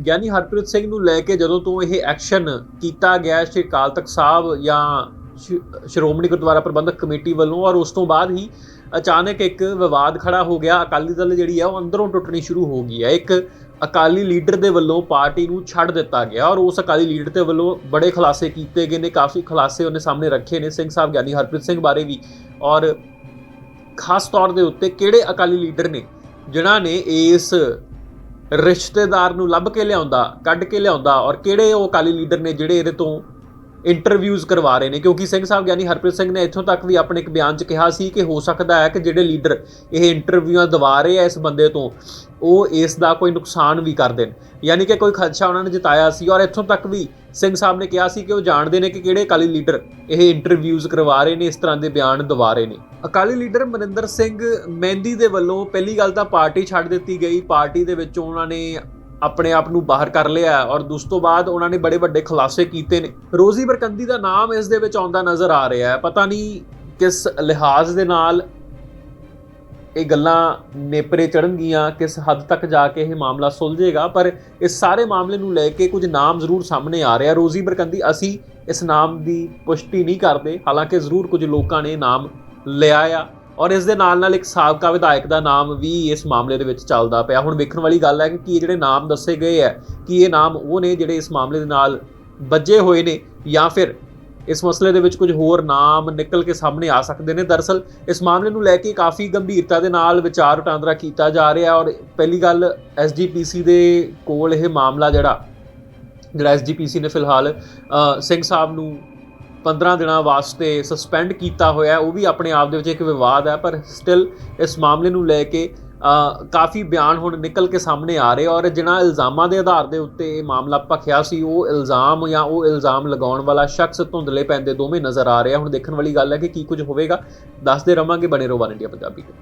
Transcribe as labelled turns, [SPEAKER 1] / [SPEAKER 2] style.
[SPEAKER 1] ਗਿਆਨੀ ਹਰਪ੍ਰੀਤ ਸਿੰਘ ਨੂੰ ਲੈ ਕੇ ਜਦੋਂ ਤੋਂ ਇਹ ਐਕਸ਼ਨ ਕੀਤਾ ਗਿਆ ਸ਼੍ਰੀ ਅਕਾਲ ਤਖਤ ਸਾਹਿਬ ਜਾਂ ਸ਼੍ਰੋਮਣੀ ਗੁਰਦੁਆਰਾ ਪ੍ਰਬੰਧਕ ਕਮੇਟੀ ਵੱਲੋਂ, ਔਰ ਉਸ ਤੋਂ ਬਾਅਦ ਹੀ ਅਚਾਨਕ ਇੱਕ ਵਿਵਾਦ ਖੜਾ ਹੋ ਗਿਆ। ਅਕਾਲੀ ਦਲ ਜਿਹੜੀ ਆ ਉਹ ਅੰਦਰੋਂ ਟੁੱਟਣੀ ਸ਼ੁਰੂ ਹੋ ਗਈ ਹੈ। ਇੱਕ ਅਕਾਲੀ ਲੀਡਰ ਦੇ ਵੱਲੋਂ ਪਾਰਟੀ ਨੂੰ ਛੱਡ ਦਿੱਤਾ ਗਿਆ ਔਰ ਉਸ ਅਕਾਲੀ ਲੀਡਰ ਦੇ ਵੱਲੋਂ ਬੜੇ ਖੁਲਾਸੇ ਕੀਤੇ ਗਏ ਨੇ, ਕਾਫੀ ਖੁਲਾਸੇ ਉਹਨੇ ਸਾਹਮਣੇ ਰੱਖੇ ਨੇ ਸਿੰਘ ਸਾਹਿਬ ਗਿਆਨੀ ਹਰਪ੍ਰੀਤ ਸਿੰਘ ਬਾਰੇ ਵੀ। ਔਰ ਖਾਸ ਤੌਰ ਦੇ ਉੱਤੇ ਕਿਹੜੇ ਅਕਾਲੀ ਲੀਡਰ ਨੇ, ਜਿਨ੍ਹਾਂ ਨੇ ਇਸ ਰਿਸ਼ਤੇਦਾਰ ਨੂੰ ਲੱਭ ਕੇ ਲਿਆਉਂਦਾ, ਕੱਢ ਕੇ ਲਿਆਉਂਦਾ ਔਰ ਕਿਹੜੇ ਉਹ ਅਕਾਲੀ ਲੀਡਰ ਨੇ ਜਿਹੜੇ ਇਹਦੇ ਤੋਂ ਇੰਟਰਵਿਊਜ਼ ਕਰਵਾ ਰਹੇ ਨੇ, ਕਿਉਂਕਿ ਸਿੰਘ ਸਾਹਿਬ ਗਿਆਨੀ ਹਰਪ੍ਰੀਤ ਸਿੰਘ ਨੇ ਇੱਥੋਂ ਤੱਕ ਵੀ ਆਪਣੇ ਇੱਕ ਬਿਆਨ 'ਚ ਕਿਹਾ ਸੀ ਕਿ ਹੋ ਸਕਦਾ ਹੈ ਕਿ ਜਿਹੜੇ ਲੀਡਰ ਇਹ ਇੰਟਰਵਿਊਆਂ ਦਵਾ ਰਹੇ ਆ ਇਸ ਬੰਦੇ ਤੋਂ, ਉਹ ਇਸ ਦਾ ਕੋਈ ਨੁਕਸਾਨ ਵੀ ਕਰ ਦੇਣ। ਯਾਨੀ ਕਿ ਕੋਈ ਖਦਸ਼ਾ ਉਹਨਾਂ ਨੇ ਜਤਾਇਆ ਸੀ ਔਰ ਇੱਥੋਂ ਤੱਕ ਵੀ ਸਿੰਘ ਸਾਹਿਬ ਨੇ ਕਿਹਾ ਸੀ ਕਿ ਉਹ ਜਾਣਦੇ ਨੇ ਕਿ ਕਿਹੜੇ ਅਕਾਲੀ ਲੀਡਰ ਇਹ ਇੰਟਰਵਿਊਜ਼ ਕਰਵਾ ਰਹੇ ਨੇ, ਇਸ ਤਰ੍ਹਾਂ ਦੇ ਬਿਆਨ ਦਵਾ ਰਹੇ ਨੇ। ਅਕਾਲੀ ਲੀਡਰ ਮਨਿੰਦਰ ਸਿੰਘ ਮਹਿੰਦੀ ਦੇ ਵੱਲੋਂ ਪਹਿਲੀ ਗੱਲ ਤਾਂ ਪਾਰਟੀ ਛੱਡ ਦਿੱਤੀ ਗਈ, ਪਾਰਟੀ ਦੇ ਵਿੱਚੋਂ ਉਹਨਾਂ ਨੇ ਆਪਣੇ ਆਪ ਨੂੰ ਬਾਹਰ ਕਰ ਲਿਆ ਔਰ ਉਸ ਤੋਂ ਬਾਅਦ ਉਹਨਾਂ ਨੇ ਬੜੇ ਵੱਡੇ ਖੁਲਾਸੇ ਕੀਤੇ ਨੇ। ਰੋਜ਼ੀ ਬਰਕੰਦੀ ਦਾ ਨਾਮ ਇਸ ਦੇ ਵਿੱਚ ਆਉਂਦਾ ਨਜ਼ਰ ਆ ਰਿਹਾ ਹੈ। ਪਤਾ ਨਹੀਂ ਕਿਸ ਲਿਹਾਜ਼ ਦੇ ਨਾਲ ਇਹ ਗੱਲਾਂ ਨੇਪਰੇ ਚੜਨਗੀਆਂ ਕਿਸ ਹੱਦ ਤੱਕ ਜਾ ਕੇ ਇਹ ਮਾਮਲਾ ਸੁਲਝੇਗਾ, ਪਰ ਇਸ ਸਾਰੇ ਮਾਮਲੇ ਨੂੰ ਲੈ ਕੇ ਕੁਝ ਨਾਮ ਜ਼ਰੂਰ ਸਾਹਮਣੇ ਆ ਰਿਹਾ। ਰੋਜ਼ੀ ਬਰਕੰਦੀ ਅਸੀਂ ਇਸ ਨਾਮ ਦੀ ਪੁਸ਼ਟੀ ਨਹੀਂ ਕਰਦੇ, ਹਾਲਾਂਕਿ ਜ਼ਰੂਰ ਕੁਝ ਲੋਕਾਂ ਨੇ ਨਾਮ ਲਿਆ ਆ। ਔਰ ਇਸ ਦੇ ਨਾਲ ਨਾਲ ਇੱਕ ਸਾਬਕਾ ਵਿਧਾਇਕ ਦਾ ਨਾਮ ਵੀ ਇਸ ਮਾਮਲੇ ਦੇ ਵਿੱਚ ਚੱਲਦਾ ਪਿਆ। ਹੁਣ ਵੇਖਣ ਵਾਲੀ ਗੱਲ ਹੈ ਕਿ ਕੀ ਇਹ ਜਿਹੜੇ ਨਾਮ ਦੱਸੇ ਗਏ ਹੈ, ਕਿ ਇਹ ਨਾਮ ਉਹ ਨੇ ਜਿਹੜੇ ਇਸ ਮਾਮਲੇ ਦੇ ਨਾਲ ਵੱਜੇ ਹੋਏ ਨੇ ਜਾਂ ਫਿਰ ਇਸ ਮਸਲੇ ਦੇ ਵਿੱਚ ਕੁਝ ਹੋਰ ਨਾਮ ਨਿਕਲ ਕੇ ਸਾਹਮਣੇ ਆ ਸਕਦੇ ਨੇ। ਦਰਅਸਲ ਇਸ ਮਾਮਲੇ ਨੂੰ ਲੈ ਕੇ ਕਾਫੀ ਗੰਭੀਰਤਾ ਦੇ ਨਾਲ ਵਿਚਾਰ ਵਟਾਂਦਰਾ ਕੀਤਾ ਜਾ ਰਿਹਾ ਔਰ ਪਹਿਲੀ ਗੱਲ ਐਸਜੀਪੀਸੀ ਦੇ ਕੋਲ ਇਹ ਮਾਮਲਾ ਜਿਹੜਾ ਜਿਹੜਾ ਐਸਜੀਪੀਸੀ ਨੇ ਫਿਲਹਾਲ ਸਿੰਘ ਸਾਹਿਬ ਨੂੰ 15 ਦਿਨਾਂ ਵਾਸਤੇ ਸਸਪੈਂਡ ਕੀਤਾ ਹੋਇਆ ਉਹ ਵੀ ਆਪਣੇ ਆਪ ਦੇ ਵਿੱਚ ਇੱਕ ਵਿਵਾਦ ਹੈ, ਪਰ ਸਟਿਲ ਇਸ ਮਾਮਲੇ ਨੂੰ ਲੈ ਕੇ ਕਾਫੀ ਬਿਆਨ ਹੁਣ ਨਿਕਲ ਕੇ ਸਾਹਮਣੇ ਆ ਰਹੇ ਔਰ ਜਿਨ੍ਹਾਂ ਇਲਜ਼ਾਮਾਂ ਦੇ ਆਧਾਰ ਦੇ ਉੱਤੇ ਇਹ ਮਾਮਲਾ ਭਖਿਆ ਸੀ, ਉਹ ਇਲਜ਼ਾਮ ਜਾਂ ਉਹ ਇਲਜ਼ਾਮ ਲਗਾਉਣ ਵਾਲਾ ਸ਼ਖਸ ਧੁੰਦਲੇ ਪੈਂਦੇ ਦੋਵੇਂ ਨਜ਼ਰ ਆ ਰਿਹਾ ਹੁਣ ਦੇਖਣ ਵਾਲੀ ਗੱਲ ਹੈ ਕਿ ਕੀ ਕੁਝ ਹੋਵੇਗਾ। ਦੱਸਦੇ ਰਵਾਂਗੇ, ਬਣੇ ਰਹੋ ਵਨ ਇੰਡੀਆ ਪੰਜਾਬੀ। ਤੇ